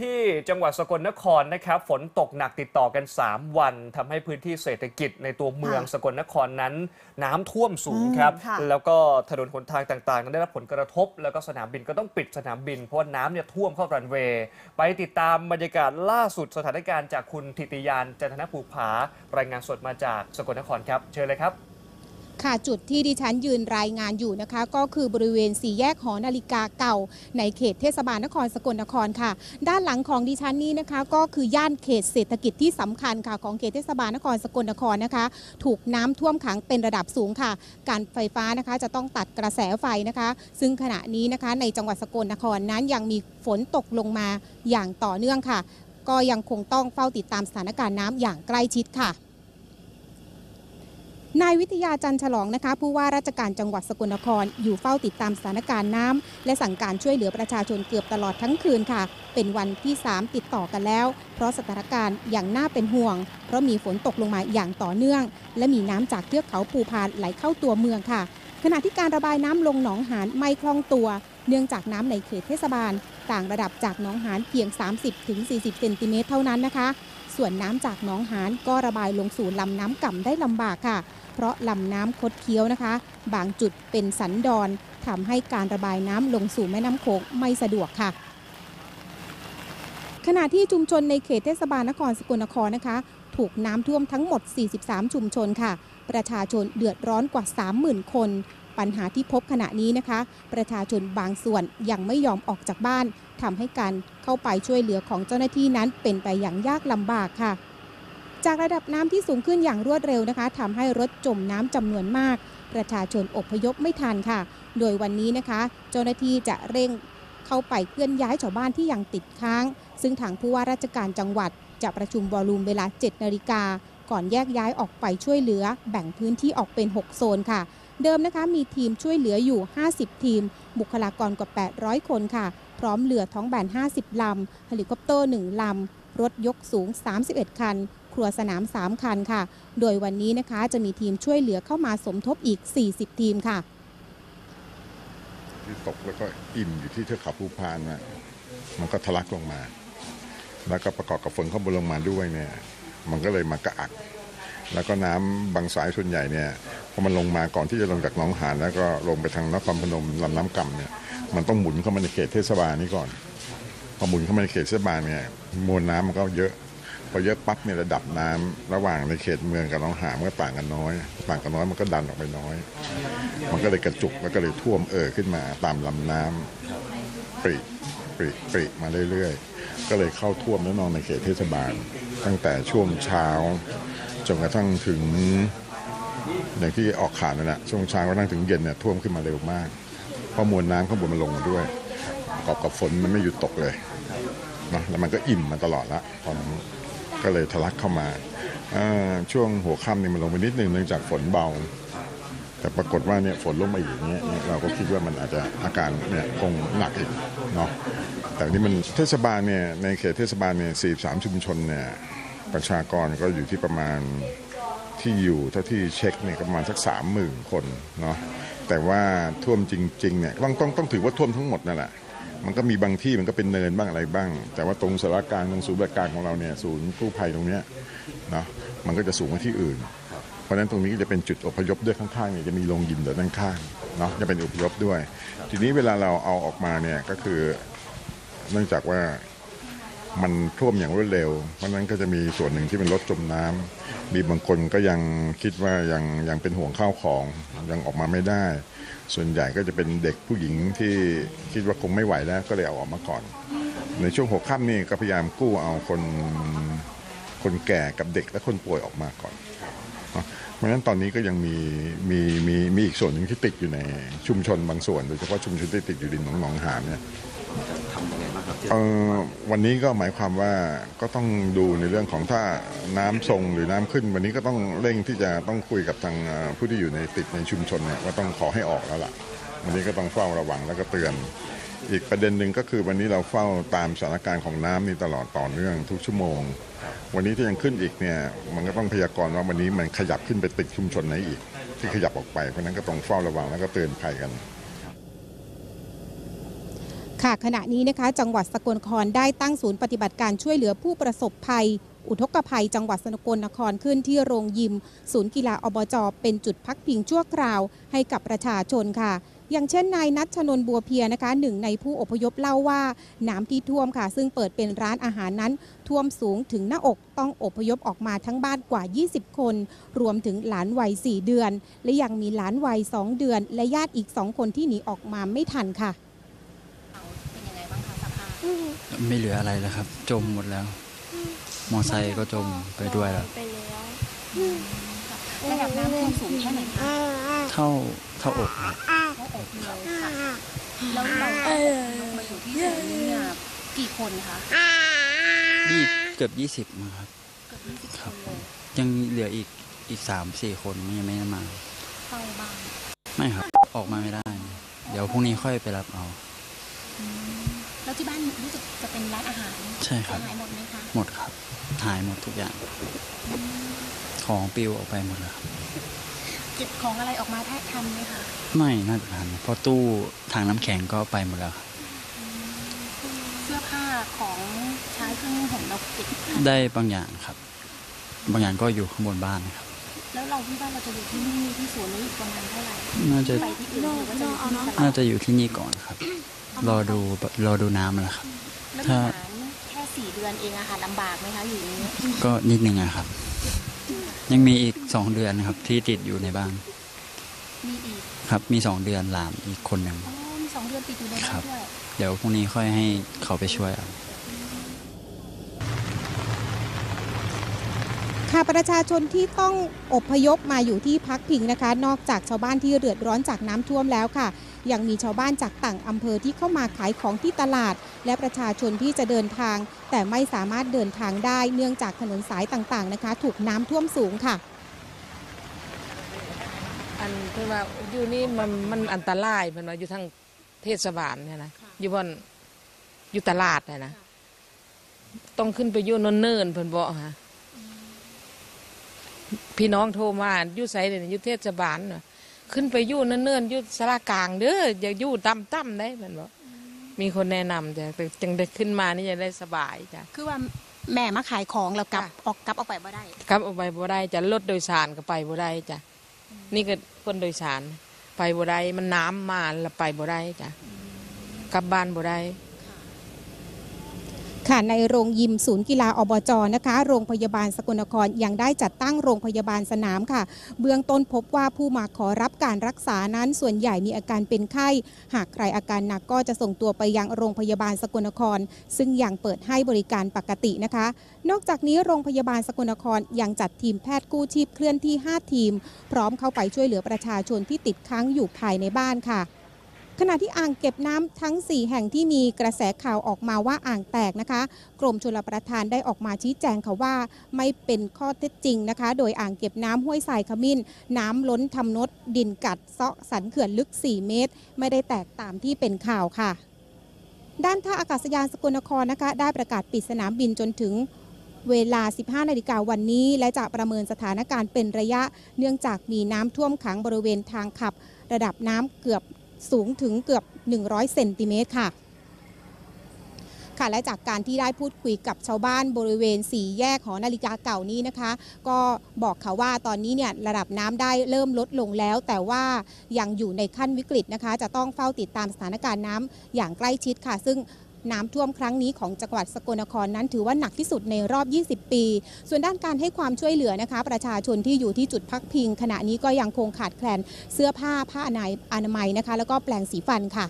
ที่จังหวัดสกลนครนะครับ ฝนตกหนักติดต่อกัน 3 วันทำให้พื้นที่เศรษฐกิจในตัวเมืองค่ะสกลนครนั้น น้ำท่วมสูงครับอืมค่ะแล้วก็ถนนหนทางต่างๆนั้นได้รับผลกระทบ แล้วก็สนามบินก็ต้องปิดสนามบิน เพราะว่าน้ำเนี่ยท่วมเข้ารันเวย์ไปติดตามบรรยากาศล่าสุดสถานการณ์จากคุณธิติยานจันทนภูผารายงานสดมาจากสกลนครครับ เชิญเลยครับ ค่ะจุดที่ดิฉันยืนรายงานอยู่นะคะ ก็คือบริเวณสี่แยกหอนาฬิกาเก่า ในเขตเทศบาลนครสกลนครค่ะ ด้านหลังของดิฉันนี้นะคะก็คือย่านเขตเศรษฐกิจที่สำคัญค่ะของเขตเทศบาลนครสกลนครนะคะ ถูกน้ำท่วมขังเป็นระดับสูงค่ะ การไฟฟ้านะคะจะต้องตัดกระแสไฟนะคะ ซึ่งขณะนี้นะคะในจังหวัดสกลนครนั้นยังมีฝนตกลงมาอย่างต่อเนื่องค่ะ ก็ยังคงต้องเฝ้าติดตามสถานการณ์น้ำอย่างใกล้ชิดค่ะ นายวิทยาจันฉลองนะคะผู้ว่าราชการจังหวัดสกลนคร อยู่เฝ้าติดตามสถานการณ์น้ำและสั่งการช่วยเหลือประชาชนเกือบตลอดทั้งคืนค่ะ เป็นวันที่ 3 ติดต่อกันแล้ว เพราะสถานการณ์อย่างน่าเป็นห่วง เพราะมีฝนตกลงมาอย่างต่อเนื่อง และมีน้ำจากเทือกเขาภูพานไหลเข้าตัวเมืองค่ะ ขณะที่การระบายน้ำลงหนองหานไม่คล่องตัว เนื่องจากน้ำในเขตเทศบาล ต่างระดับจากหนองหานเพียง 30-40 เซนติเมตรเท่านั้นนะคะ ส่วนน้ำจากหนองหานก็ระบายลงสู่ลำน้ำก่ำได้ลำบากค่ะ เพราะลำน้ำคดเคี้ยวนะคะ บางจุดเป็นสันดอนทำให้การระบายน้ำลงสู่แม่น้ำโขงไม่สะดวกค่ะขณะที่ชุมชนในเขตเทศบาลนครสกลนครนะคะ ถูกน้ำท่วมทั้งหมด 43 ชุมชนค่ะ ประชาชนเดือดร้อนกว่า 30,000 คนปัญหาที่พบขณะนี้นะคะ ประชาชนบางส่วนยังไม่ยอมออกจากบ้านทำให้การเข้าไปช่วยเหลือของเจ้าหน้าที่นั้นเป็นไปอย่างยากลำบากค่ะ จากระดับน้ำที่สูงขึ้นอย่างรวดเร็วนะคะทำให้รถจมน้ำจำนวนมาก ประชาชนอพยพไม่ทันค่ะ โดยวันนี้นะคะ เจ้าหน้าที่จะเร่งเข้าไปเคลื่อนย้ายชาวบ้านที่ยังติดค้าง ซึ่งทางผู้ว่าราชการจังหวัด จะประชุมวอลลุ่มเวลา 7 นาฬิกาก่อนแยกย้ายออกไปช่วยเหลือ แบ่งพื้นที่ออกเป็น 6 โซนค่ะ เดิมนะคะมีทีมช่วยเหลืออยู่ 50 ทีม บุคลากรกว่า 800 คนค่ะ พร้อมเรือท้องแบน 50 ลำ เฮลิคอปเตอร์ 1 ลำ รถยกสูง 31 คัน ครัวสนาม 3 คันค่ะ โดยวันนี้นะคะจะมีทีมช่วยเหลือเข้ามาสมทบอีก 40 ทีมค่ะ ที่ตกแล้วก็อิ่มอยู่ที่เทือกเขาภูพานนะมันก็ทะลักลงมา แล้วก็ประกอบกับฝนเข้าบนลงมาด้วยเนี่ย มันก็เลยมากระอัก แล้วก็น้ำบางสายส่วนใหญ่เนี่ย อมันลงมาก่อนที่จะลงจากหนองหานแล้วก็ลงไปทางนครพนมลำน้ำกำเนี่ยมันต้องหมุนเข้ามาในเขตเทศบาลนี้ก่อน พอหมุนเข้ามาในเขตเทศบาลเนี่ยมวลน้ำมันก็เยอะ พอเยอะปั๊บเนี่ยระดับน้ำระหว่างในเขตเมืองกับหนองหานมันก็ต่างกันน้อย ต่างกันน้อยมันก็ดันออกไปน้อย มันก็เลยกระจุกแล้วก็เลยท่วมเอ่อขึ้นมาตามลำน้ำปริปริปริมาเรื่อยๆ ก็เลยเข้าท่วมแน่นอนในเขตเทศบาล ตั้งแต่ช่วงเช้าจนกระทั่งถึง อย่างที่ออกข่าวนั่นแหละช่วงเช้ากระทั่งถึงเย็นเนี่ยท่วมขึ้นมาเร็วมาก เพราะมวลน้ำข้างบนมันลงมาด้วยประกอบกับฝนมันไม่หยุดตกเลยนะแล้วมันก็อิ่มมาตลอดละตอนนั้นก็เลยทะลักเข้ามาช่วงหัวค่ำนี่มันลงไปนิดนึงเนื่องจากฝนเบา แต่ปรากฏว่าเนี่ยฝนลงมาอีกเนี้ยเนี่ยเราก็คิดว่ามันอาจจะอาการเนี่ยคงหนักอีกเนาะแต่นี่มันเทศบาลเนี่ยในเขตเทศบาลเนี่ย43ชุมชนเนี่ยประชากรก็อยู่ที่ประมาณ ที่อยู่เท่าที่เช็คเนี่ยประมาณสักสามหมื่นคนเนาะแต่ว่าท่วมจริงๆเนี่ยต้องต้องต้องถือว่าท่วมทั้งหมดนั่นแหละมันก็มีบางที่มันก็เป็นเนินบ้างอะไรบ้าง แต่ว่าตรงสารกลางตรงศูนย์บริการของเราเนี่ยศูนย์กู้ภัยตรงเนี้ยเนาะมันก็จะสูงกว่าที่อื่น เพราะฉะนั้นตรงนี้ก็จะเป็นจุดอพยพด้วยข้างๆเนี่ยจะมีโรงยิมเดี๋ยวด้านข้างเนาะจะเป็นอพยพด้วย ทีนี้เวลาเราเอาออกมาเนี่ยก็คือเนื่องจากว่ามันท่วมอย่างรวดเร็ว เพราะฉะนั้นก็จะมีส่วนหนึ่งที่เป็นรถจมน้ำ มีบางคนก็ยังคิดว่ายังยังเป็นห่วงข้าวของยังออกมาไม่ได้ ส่วนใหญ่ก็จะเป็นเด็กผู้หญิงที่คิดว่าคงไม่ไหวแล้วก็เลยเอาออกมาก่อน ในช่วงหัวค่ำนี่ก็พยายามกู้เอาคนคนแก่กับเด็กและคนป่วยออกมาก่อน เพราะฉะนั้นตอนนี้ก็ยังมีมีมีมีอีกส่วนหนึ่งที่ติดอยู่ในชุมชนบางส่วน โดยเฉพาะชุมชนที่ติดอยู่ริมหนองหนองหานเนี่ย วันนี้ก็หมายความว่าก็ต้องดูในเรื่องของถ้าน้ำทรงหรือน้ำขึ้น วันนี้ก็ต้องเร่งที่จะต้องคุยกับทางผู้ที่อยู่ในติดในชุมชนเนี่ยว่าต้องขอให้ออกแล้วล่ะ วันนี้ก็ต้องเฝ้าระวังแล้วก็เตือน อีกประเด็นหนึ่งก็คือวันนี้เราเฝ้าตามสถานการณ์ของน้ำนี่ตลอดต่อเนื่องทุกชั่วโมง วันนี้ที่ยังขึ้นอีกเนี่ยมันก็ต้องพยากรณ์ว่าวันนี้มันขยับขึ้นไปติดชุมชนไหนอีก ที่ขยับออกไปเพราะฉะนั้นก็ต้องเฝ้าระวังแล้วก็เตือนภัยกัน ค่ะขณะนี้นะคะ จังหวัดสกลนครได้ตั้งศูนย์ปฏิบัติการช่วยเหลือผู้ประสบภัย อุทกภัย จังหวัดสกลนครขึ้นที่โรงยิม ศูนย์กีฬาอบจเป็นจุดพักพิงชั่วคราว ให้กับประชาชนค่ะ อย่างเช่นนายนัชชนนบัวเพียนะคะหนึ่งในผู้อพยพเล่าว่าน้ำที่ท่วมค่ะ ซึ่งเปิดเป็นร้านอาหารนั้น ท่วมสูงถึงหน้าอกต้องอพยพออกมาทั้งบ้านกว่า 20 คน รวมถึงหลานวัย4เดือน และยังมีหลานวัย2เดือน และญาติอีก2คนที่หนีออกมาไม่ทันค่ะ เป็นยังไงบ้างคะสภาพ ไม่เหลืออะไรแล้วครับ จมหมดแล้ว มอไซค์ก็จมไปด้วยแล้ว ไปแล้วระดับน้ำท่วมสูงแค่ไหนคะเท่าเท่าอกครับเขาอกเลยค่ะแล้วเราลงมาอยู่ที่ศูนย์นี้เนี่ยกี่คนคะยี่เกือบยี่สิบมั้งครับ เกือบยี่สิบคครันบเลยยังเหลืออีกอีกสามสี่คนยังไม่ได้มา เฝ้าบ้านไม่ครับ ออกมาไม่ได้ เดี๋ยวพรุ่งนี้ค่อยไปรับเอา แล้วที่บ้านรู้สึกจะเป็นร้านอาหารใช่ครับเสียหายหมดไหมคะหมดครับหายหมดทุกอย่าง ของปลิวออกไปหมดแล้วครับเก็บของอะไรออกมาได้ทันไหมคะไม่น่าจะทันเพราะตู้ทางน้ำแข็งก็ไปหมดแล้วครับเสื้อผ้าของใช้เครื่องนุ่งห่มเราเก็บทันได้บางอย่างครับ บางอย่างก็อยู่ข้างบนบ้านครับแล้วเราที่บ้านเราจะอยู่ที่นี่ที่ศูนย์นี้อีกประมาณเท่าไหร่น่าจะไปที่อื่นหรือว่าจะอยู่ที่นี่ตลอน่าดจะอยู่ที่นี่ก่อนครับ รอดูรอดูน้ำนะครับแล้วถ้าทหารแค่สี่เดือนเองอะค่ะลำบากไหมคะอยู่อย่างนี้ก็นิดนึงอะครับ ยังมีอีกสองเดือนครับ ที่ติดอยู่ในบ้านมีอีกครับมีสองเดือนหลานอีกคนหนึ่งอ๋อมีสองเดือนติดอยู่ในครับ้านบด้วยเดี๋ยวพรุ่งนี้ค่อยให้เขาไปช่วยเอา ค่ะประชาชนที่ต้องอพยพมาอยู่ที่พักพิงนะคะ นอกจากชาวบ้านที่เดือดร้อนจากน้ำท่วมแล้วค่ะ ยังมีชาวบ้านจากต่างอำเภอที่เข้ามาขายของที่ตลาด และประชาชนที่จะเดินทาง แต่ไม่สามารถเดินทางได้เนื่องจากถนนสายต่างๆนะคะ ถูกน้ำท่วมสูงค่ะ อันเพิ่นว่าอยู่นี่มันมันอันตรายเพิ่นว่าอยู่ทางเทศบาลเนี่ยนะอยู่บนอยู่ตลาดน่ะนะต้องขึ้นไปอยู่เนินๆเพิ่นบอกฮะ พี่น้องโทรมาอยู่ไสเนี่ยอยู่เทศบาลน่ะขึ้นไปอยู่เนินๆอยู่สารากลางเด้ออย่าอยู่ต่ำๆได้เพิ่นบอกมีคนแนะนำจ้ะแต่จึงได้ขึ้นมานี่จะได้สบายจ้ะ คือว่าแม่มาขายของแล้วกลับค่ะ ออกกลับออกไปบ่ได้ กลับออกไปบ่ได้จ้ะรถโดยสารก็ไปบ่ได้จ้ะนี่ก็คนโดยสาร ไปบ่ได้มันน้ำมาแล้วไปบ่ได้จ้ะกลับบ้านบ่ได้ ค่ะในโรงยิมศูนย์กีฬาอบจนะคะ โรงพยาบาลสกลนครยังได้จัดตั้งโรงพยาบาลสนามค่ะ เบื้องต้นพบว่าผู้มาขอรับการรักษานั้นส่วนใหญ่มีอาการเป็นไข้ หากใครอาการหนักก็จะส่งตัวไปยังโรงพยาบาลสกลนคร ซึ่งยังเปิดให้บริการปกตินะคะ นอกจากนี้โรงพยาบาลสกลนครยังจัดทีมแพทย์กู้ชีพเคลื่อนที่ 5 ทีม พร้อมเข้าไปช่วยเหลือประชาชนที่ติดค้างอยู่ภายในบ้านค่ะ ขณะที่อ่างเก็บน้ำทั้ง 4 แห่งที่มีกระแสข่าวออกมาว่าอ่างแตกนะคะ กรมชลประทานได้ออกมาชี้แจงค่ะว่า ไม่เป็นข้อเท็จจริงนะคะ โดยอ่างเก็บน้ำห้วยทรายขมิ้น น้ำล้นทำนดดินกัดเซาะสันเขื่อนลึก 4 เมตร ไม่ได้แตกตามที่เป็นข่าวค่ะ ด้านท่าอากาศยานสกลนครนะคะ ได้ประกาศปิดสนามบินจนถึงเวลา 15 นาฬิกาวันนี้ และจะประเมินสถานการณ์เป็นระยะ เนื่องจากมีน้ำท่วมขังบริเวณทางขับ ระดับน้ำเกือบ สูงถึงเกือบ 100 เซนติเมตรค่ะค่ะและจากการที่ได้พูดคุยกับชาวบ้านบริเวณสี่แยกหอนาฬิกาเก่านี้นะคะ ก็บอกค่ะว่าตอนนี้เนี่ยระดับน้ำได้เริ่มลดลงแล้ว แต่ว่ายังอยู่ในขั้นวิกฤตนะคะ จะต้องเฝ้าติดตามสถานการณ์น้ำอย่างใกล้ชิดค่ะ ซึ่ง น้ำท่วมครั้งนี้ของจังหวัดสกลนครนั้นถือว่าหนักที่สุดในรอบ 20 ปี ส่วนด้านการให้ความช่วยเหลือนะคะ ประชาชนที่อยู่ที่จุดพักพิง ขณะนี้ก็ยังคงขาดแคลนเสื้อผ้าผ้าอนามัยนะคะ แล้วก็แปลงสีฟันค่ะ